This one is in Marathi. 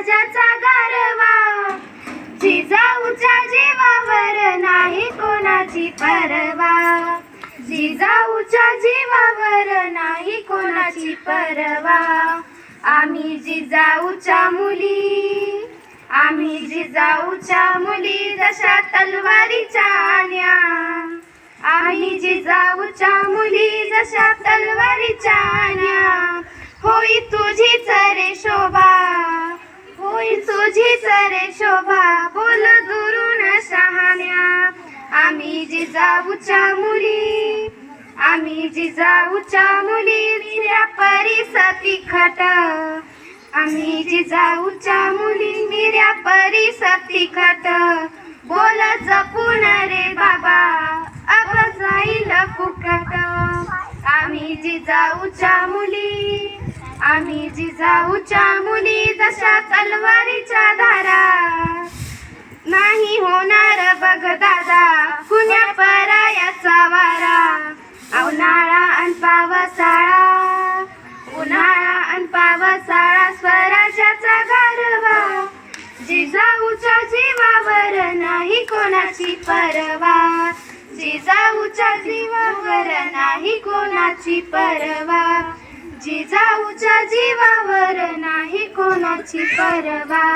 समाजाचा गारवा. जिजाऊच्या जीवावर नाही कोणाची परवा. जिजाऊच्या जीवावर नाही कोणाची परवा. आम्ही जिजाऊच्या मुली. आम्ही जिजाऊच्या मुली जशा तलवारीच्या आण्या. आम्ही जिजाऊच्या मुली जशा तलवारीच्या आण्या. होई तुझीच रे शोभा. सरे शोभा बोल दुरून शहाण्या. आम्ही जिजाऊच्या मुली. आम्ही जिजाऊच्या मुली निऱ्या परिसती खट. आम्ही जिजाऊच्या मुली मिऱ्या परिसती खट. बोल जपून रे बाबा अब जाईल फुकट. आम्ही जिजाऊच्या मुली आम्ही जिजाऊच्या मुली जशा तलवारीच्या धारा. नाही होणार बघ दादा कुण्या परायाचा वारा. उन्हाळा अन पावसाळा उन्हाळा अन पावसाळा स्वराज्याचा गारवा. जिजाऊच्या जीवावर नाही कोणाची परवा. जिजाऊच्या जीवावर नाही कोणाची परवा. जाऊच्या जीवावर नाही कोणाची परवा.